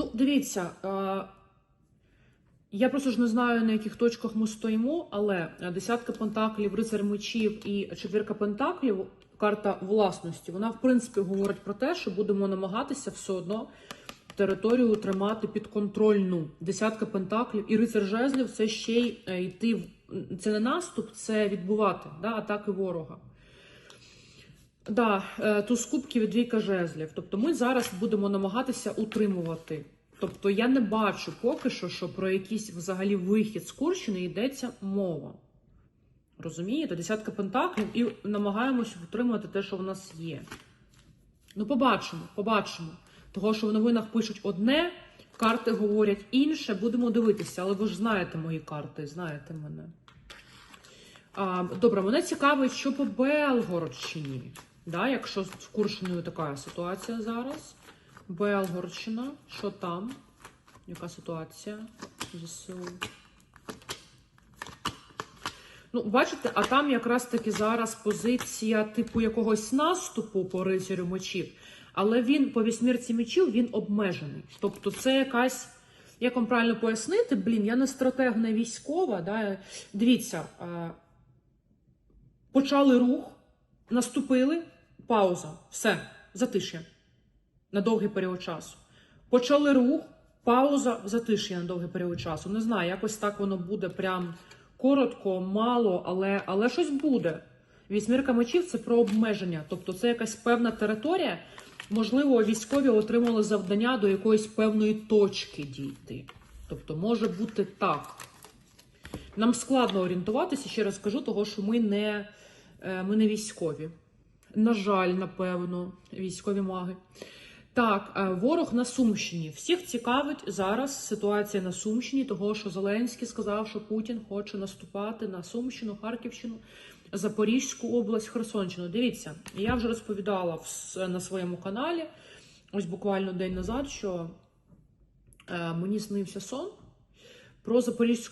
Ну, дивіться, е, я просто ж не знаю, на яких точках ми стоїмо, але десятка пентаклів, рицар мечів і четвірка пентаклів, карта власності, вона в принципі говорить про те, що будемо намагатися все одно територію тримати підконтрольну. Десятка пентаклів і рицар жезлів це ще й е, йти в це не наступ, це відбувати да, атаки ворога. Да, е, туз кубків двійка жезлів. Тобто ми зараз будемо намагатися утримувати. Тобто я не бачу поки що, що про якийсь взагалі вихід з Курщини йдеться мова. Розумієте? Десятка пентаклів і намагаємося утримувати те, що в нас є. Ну, побачимо, побачимо. Того, що в новинах пишуть одне, карти говорять інше, будемо дивитися, але ви ж знаєте мої карти, знаєте мене. А, добре, мене цікавить, що по Белгородщині. Да, якщо з Курщиною така ситуація зараз. Белгородщина, що там? Яка ситуація? ЗСУ. Ну, бачите, а там якраз таки зараз позиція типу якогось наступу по рицарю мечів, але він по вісьмірці мечів він обмежений. Тобто, це якась. Як вам правильно пояснити, блін, я не стратег, не військова. Да? Дивіться, е, почали рух, наступили, пауза, все, затиш'я на довгий період часу. Почали рух, пауза, затиш'я на довгий період часу. Не знаю, якось так воно буде прям коротко, мало, але, але щось буде. Вісьмірка мечів це про обмеження, тобто це якась певна територія. Можливо, військові отримали завдання до якоїсь певної точки дійти. Тобто, може бути так. Нам складно орієнтуватися, ще раз кажу, того, що ми не, ми не військові. На жаль, напевно, військові маги. Так, е, ворог на Сумщині. Всіх цікавить зараз ситуація на Сумщині, того що Зеленський сказав, що Путін хоче наступати на Сумщину, Харківщину, Запорізьку область, Херсонщину. Дивіться, я вже розповідала на своєму каналі, ось буквально день назад, що е, мені снився сон про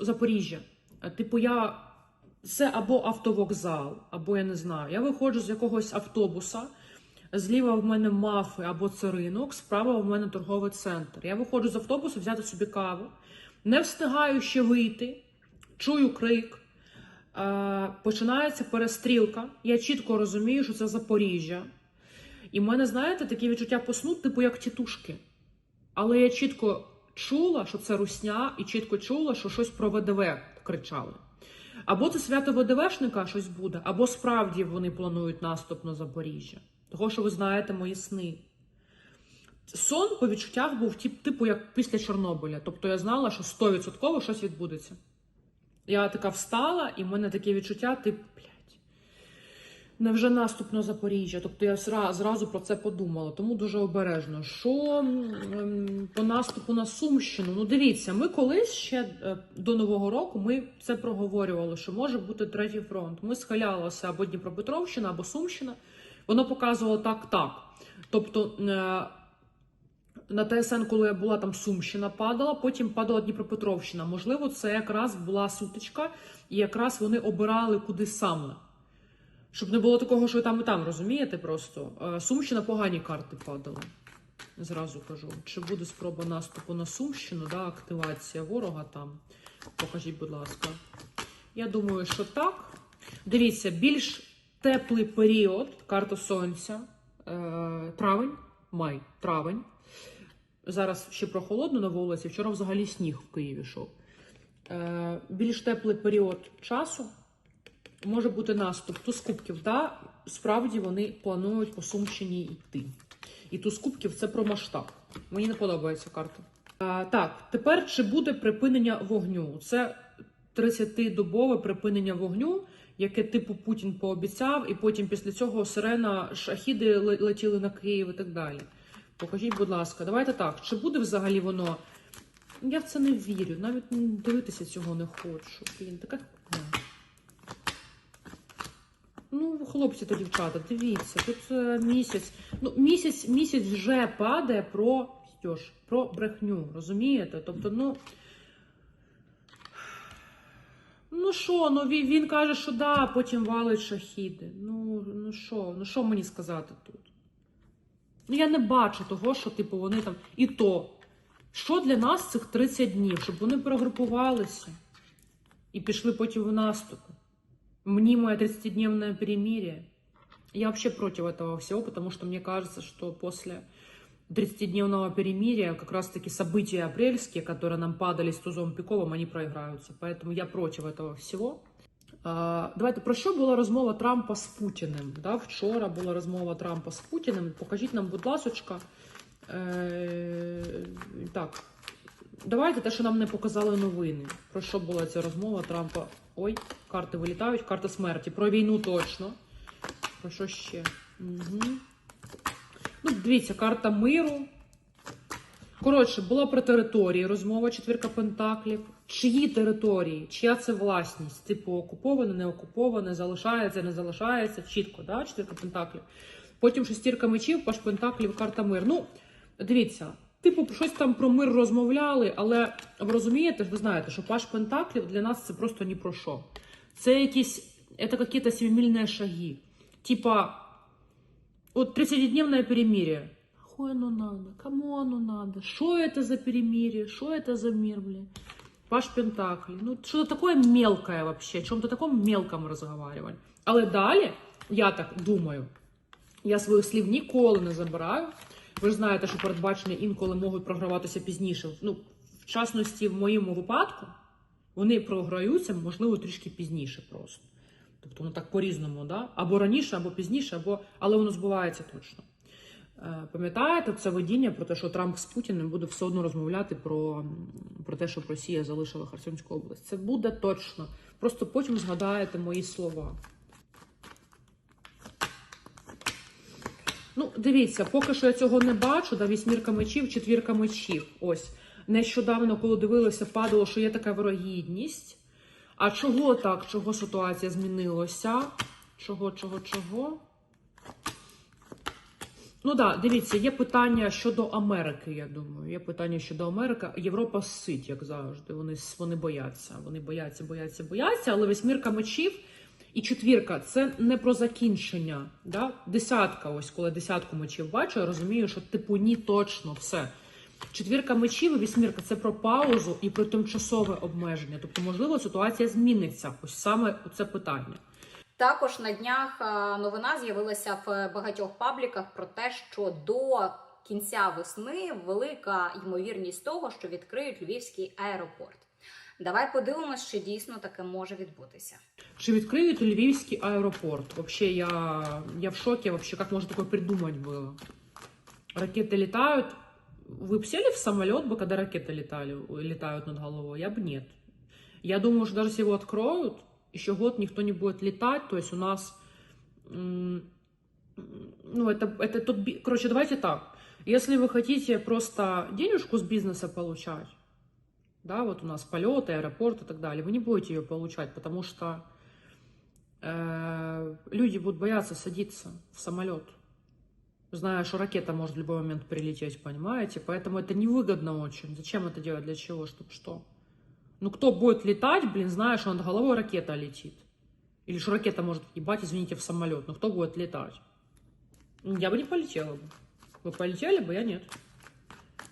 Запоріжжя. Е, Типу, я це або автовокзал, або я не знаю. Я виходжу з якогось автобуса. Зліва в мене мафи або це ринок, справа в мене торговий центр. Я виходжу з автобусу взяти собі каву, не встигаю ще вийти, чую крик, е, починається перестрілка. Я чітко розумію, що це Запоріжжя. І в мене, знаєте, такі відчуття поснуть, типу як тітушки. Але я чітко чула, що це русня, і чітко чула, що щось про ВДВ кричали. Або це свято ВДВшника щось буде, або справді вони планують наступ на Запоріжжя. Того, що ви знаєте мої сни. Сон по відчуттях був тип- типу як після Чорнобиля. Тобто я знала, що 100% щось відбудеться. Я така встала, і в мене таке відчуття, типу, блядь, невже наступ на Запоріжжя? Тобто я зразу про це подумала, тому дуже обережно. Що по наступу на Сумщину? Ну, дивіться, ми колись ще е, до Нового року ми це проговорювали, що може бути третій фронт. Ми схилялися або Дніпропетровщина, або Сумщина. Воно показувало так, так. Тобто е, на ТСН, коли я була там Сумщина падала, потім падала Дніпропетровщина. Можливо, це якраз була сутичка, і якраз вони обирали куди саме. Щоб не було такого, що і там і там, розумієте просто. Е, Сумщина погані карти падали. Зразу кажу. Чи буде спроба наступу на Сумщину, да, активація ворога там? Покажіть, будь ласка. Я думаю, що так. Дивіться, більш теплий період, карта сонця, е, травень, май, травень. Зараз ще прохолодно на вулиці. Вчора взагалі сніг в Києві йшов. Е, більш теплий період часу може бути наступ. Туз кубків, да, справді вони планують по Сумщині йти. І туз кубків це про масштаб. Мені не подобається карта. А, так, тепер чи буде припинення вогню? Це 30-добове припинення вогню, яке типу Путін пообіцяв, і потім після цього сирена шахіди летіли на Київ і так далі. Покажіть, будь ласка, давайте так. Чи буде взагалі воно? Я в це не вірю, навіть дивитися цього не хочу. Блін, така. Ну, хлопці та дівчата, дивіться, тут е, місяць. Ну, місяць, місяць вже падає про Стьош, про брехню, розумієте? Тобто, ну. Ну що, ну він, він каже, що да, потім валить шахіди. Ну, ну що, ну що мені сказати тут? Ну, я не бачу того, що, типу, вони там і то Що для нас цих 30 днів? Щоб вони перегрупувалися і пішли потім в наступ. Мнимое 30-дневное перемирие. Я вообще против этого всего, потому что мне кажется, что после 30-дневного перемирия как раз-таки события апрельские, которые нам падали с Тузом Піковим, они проиграются. Поэтому я против этого всего. А, Давайте про що була розмова Трампа з Путіним? Да, вчора була розмова Трампа з Путіним. Покажіть нам, будь ласочка. Е, так, давайте те, що нам не показали новини. Про що була ця розмова Трампа? Ой, карти вилітають, карта смерті. Про війну точно. Про що ще? Угу. Ну, дивіться, карта миру. Коротше, була про території розмова четвірка пентаклів. Чиї території, чия це власність? Типу, окуповане, не окуповане, залишається, не залишається. Чітко, да? четвірка пентаклів. Потім шестірка мечів, паш пентаклів, карта мир. Ну, дивіться, типу, щось там про мир розмовляли, але ви розумієте, ви знаєте, що паш пентаклів для нас це просто ні про що. Це якісь, це якісь семимильні шаги. Типа, вот 30-дневное перемирие. Хуй оно надо? Кому оно надо? Что это за перемирие? Что это за мир, блин? Паш Пентаклі. Ну, что-то такое мелкое вообще. О чем-то таком мелком разговаривали. Але далі, я так думаю, я своїх слів ніколи не забираю. Ви ж знаєте, що передбачення інколи можуть програватися пізніше. Ну, в частності, в моєму випадку, вони програються, можливо, трішки пізніше просто. Тобто воно так по-різному, да? або раніше, або пізніше, або... але воно збувається точно. Е, Пам'ятаєте це видіння про те, що Трамп з Путіним буде все одно розмовляти про, про те, щоб Росія залишила Херсонську область. Це буде точно. Просто потім згадаєте мої слова. Ну, дивіться, поки що я цього не бачу. Да, вісьмірка мечів, четвірка мечів. Ось. Нещодавно, коли дивилася, падало, що є така вирогідність. А чого так? Чого ситуація змінилася? Чого, чого, чого? Ну так, да, дивіться, є питання щодо Америки, я думаю. Є питання щодо Америки. Європа сить, як завжди. Вони, вони бояться. Вони бояться, бояться, бояться. Але восьмірка мечів і четвірка це не про закінчення. Да? Десятка, ось коли десятку мечів бачу, я розумію, що типу ні, точно все. Четвірка мечів і вісьмірка це про паузу і про тимчасове обмеження. Тобто, можливо, ситуація зміниться. Ось саме це питання. Також на днях е, новина з'явилася в багатьох пабліках про те, що до кінця весни велика ймовірність того, що відкриють львівський аеропорт. Давай подивимось, чи дійсно таке може відбутися. Чи відкриють Львівський аэропорт? Вообще, я, я в шоке вообще, как можно такое придумать было. Ракеты летают. Вы бы сели в самолет бы, когда ракеты летали, летают над головой? Я бы нет. Я думаю, что даже если его откроют, еще год никто не будет летать. То есть у нас... Ну, это, это тот... Короче, давайте так. Если вы хотите просто денежку с бизнеса получать, да, вот у нас полеты, аэропорт и так далее, вы не будете ее получать, потому что люди будут бояться садиться в самолет, зная, что ракета может в любой момент прилететь, понимаете? Поэтому это невыгодно очень. Зачем это делать? Для чего? Чтобы что? Ну, кто будет летать, блин, зная, что над головой ракета летит? Или что ракета может ебать, извините, в самолет. Ну, кто будет летать? Я бы не полетела бы. Вы полетели бы, я нет.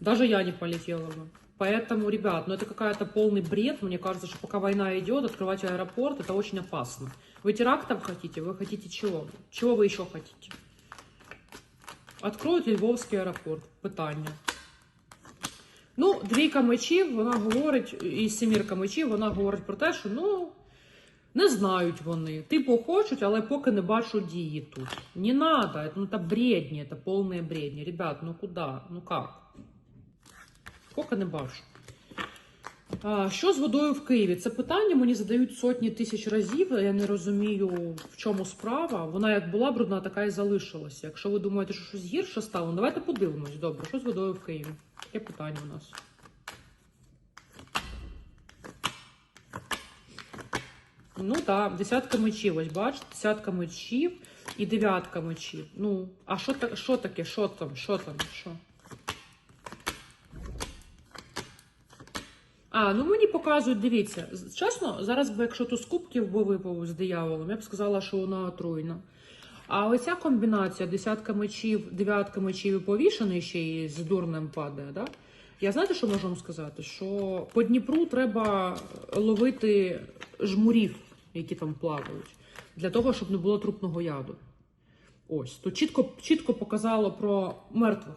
Даже я не полетела бы. Поэтому, ребят, ну это какая-то полный бред. Мне кажется, что пока война идет, открывать аэропорт это очень опасно. Вы терактов хотите? Вы хотите чего? Чего вы еще хотите? Откроють Львовський аеропорт. Питання. Ну, двійка мечів, вона говорить, і сімірка мечів, вона говорить про те, що ну. Не знають вони. Типу хочуть, але поки не бачу дії тут. Не надо, это, ну, это бредні, это повне бредні. Ребят, ну куди? Ну как? Поки не бачу. А, що з водою в Києві? Це питання мені задають сотні тисяч разів. Я не розумію, в чому справа. Вона як була брудна, така і залишилася. Якщо ви думаєте, що щось гірше стало, ну давайте подивимось. Добре, що з водою в Києві? Яке питання у нас? Ну так, десятка мечів, ось бачите, десятка мечів і дев'ятка мечів. Ну, а що що таке? Що там? Що там? Що? А, ну мені показують, дивіться, чесно, зараз би, якщо ту з кубків би випав з дияволом, я б сказала, що вона отруйна. А оця комбінація десятка мечів, дев'ятка мечів і повішений ще і з дурнем падає, да? Я знаєте, що можу вам сказати? Що по Дніпру треба ловити жмурів, які там плавають, для того, щоб не було трупного яду. Ось тут чітко, чітко показало про мертвих.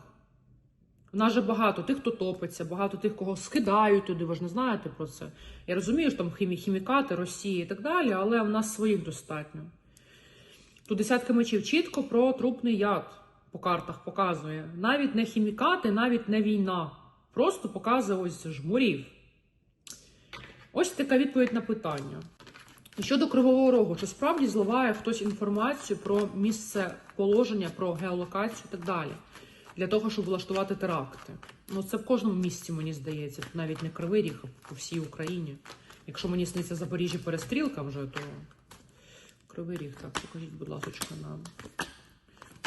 У нас же багато тих, хто топиться, багато тих, кого скидають туди. Ви ж не знаєте про це. Я розумію, що там хімі, хімікати, Росії і так далі, але в нас своїх достатньо. Тут десятка мечів чітко про трупний яд по картах показує. Навіть не хімікати, навіть не війна. Просто показує ось жмурів. Ось така відповідь на питання. Щодо Кривого Рогу, чи справді зливає хтось інформацію про місце положення, про геолокацію і так далі, для того, щоб влаштувати теракти? Ну, це в кожному місці, мені здається, навіть не Кривий Ріг, а по всій Україні. Якщо мені сниться Запоріжжя перестрілка вже, то Кривий Ріг, так, покажіть, будь ласка, нам.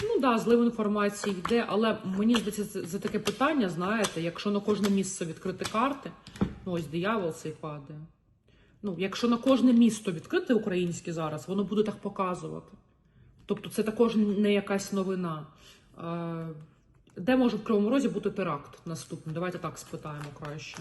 Ну да, злив інформації йде, але мені здається, це, це таке питання, знаєте, якщо на кожне місце відкрити карти, ну ось диявол цей падає. Ну, якщо на кожне місто відкрити українське зараз, воно буде так показувати. Тобто це також не якась новина. Де може в Кривому Розі бути теракт наступний? Давайте так спитаємо краще.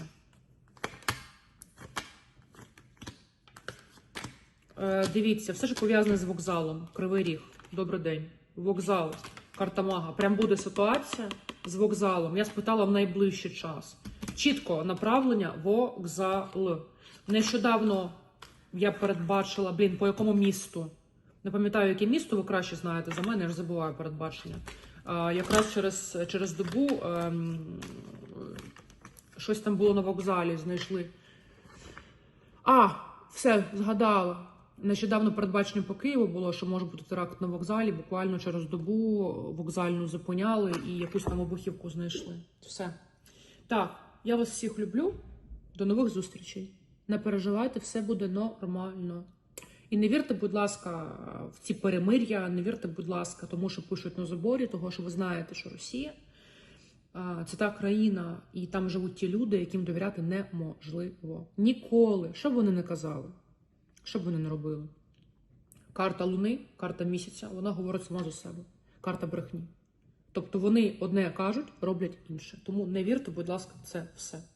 Е, Дивіться, все, що пов'язане з вокзалом. Кривий Ріг. Добрий день. Вокзал, карта мага. Прям буде ситуація з вокзалом. Я спитала в найближчий час. Чітко направлення вокзал. Нещодавно я передбачила, блін, по якому місту. Не пам'ятаю, яке місто ви краще знаєте за мене, я ж забуваю передбачення. Якраз через, через добу ем, щось там було на вокзалі, знайшли. А, все, згадала. Нещодавно передбачення по Києву було, що може бути теракт на вокзалі. Буквально через добу вокзальну зупиняли і якусь там вибухівку знайшли. Все. Так, я вас всіх люблю. До нових зустрічей. Не переживайте, все буде нормально. І не вірте, будь ласка, в ці перемир'я, не вірте, будь ласка, тому що пишуть на заборі, того що ви знаєте, що Росія це та країна, і там живуть ті люди, яким довіряти неможливо. Ніколи. Що б вони не казали, що б вони не робили. Карта Луни, карта місяця, вона говорить сама за себе. Карта брехні. Тобто вони одне кажуть, роблять інше. Тому не вірте, будь ласка, це все.